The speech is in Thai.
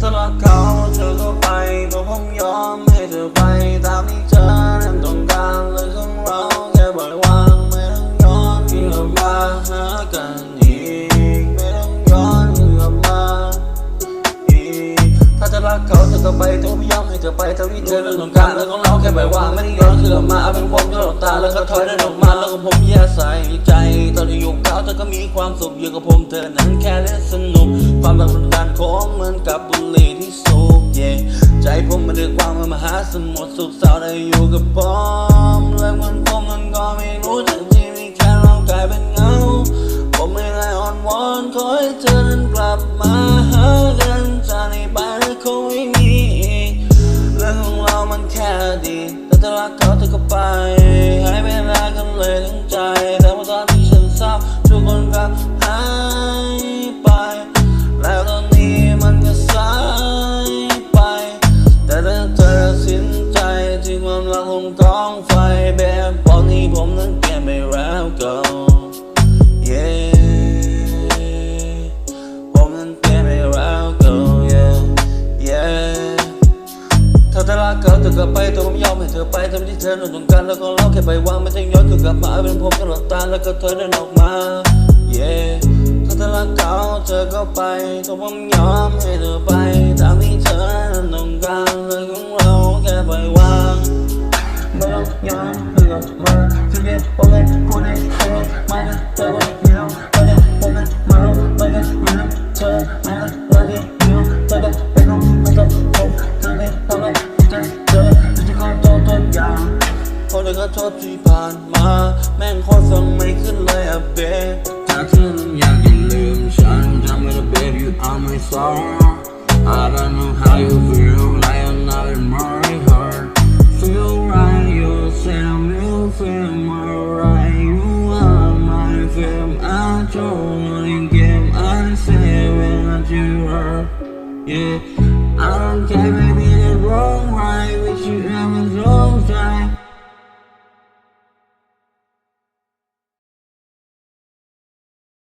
ถ้ารักเขาเธอก็ไปก็ผมยอมให้เธอไปตามที่เธอนั้นต้องการเลยของเราแค่ปล่อยวางไม่ต้องย้อนกลับมาหากันอีกไม่ต้องย้อนกลับมาอีกถ้าจะรักเขาเธอก็ไปเธอไม่ยอมให้เธอไปเท่าที่เธอนั้นต้องการเลยของเราแค่ปล่อยวางไม่ต้องย้อนกลับาแล้วก็ถอยเดินออกมาแล้วก็ผมแย่ใส่ใจ ตอนที่อยู่กับเขาเธอก็มีความสุขอยู่กับผมเธอนั้นแค่เล่นสนุก ความรักมันการของเหมือนกับบุหรี่ที่สูบเย่ใจผมมันด้วยความมหาสมุทรสุขสาวได้อยู่กับผมเรื่องมันผมมันก็ไม่รู้จักที่มีแค่เรากลายเป็นเงา ผมไม่ได้อ่อนวอนขอให้เธอนั้นกลับมาหากันจากนี้ไปแล้วคงไม่มีเรื่องของเรามันแค่ดีแต่ถ้ารักเขาเธอก็ไป เลยทั้งใจ แต่ว่าตอนที่ฉันเศร้าทุกคนก็หายไป แล้วตอนนี้มันก็สายไป แต่ถ้าเธอตัดสินใจที่ความรักคงต้องไฟแบบตอนนี้ผมนั้น กเขาเธอไปแต่ผมยอมให้เธอไปทำที่เธอนั้นต้องการแล้วก็เราแค่ไปวางไม่ต้องย้อนกลับมาเป็นผมก็หลับตาแล้วก็เธอเดินออกมา yeah ถ้าเธอรักเขาเธอก็ไปแต่ผมยอมให้เธอไปตามที่เธอนั้นต้องการแล้วของเราแค่ไปวางไม่ต้องย้อนกลับมาจะเก็บเอาไว้พูดให้เธอมาเธอ ขอโทษขอที่ผ่านมา แม่งโคตรฟังไม่ขึ้นเลยอะเบถ้าเธอนั้นอยากจะลืมฉันจำไว้นะ baby you are my soul I don't know how you feel like another my heart Feel right yourself you feel more right You are my film I told you game I say when I do her Yeah I don't care baby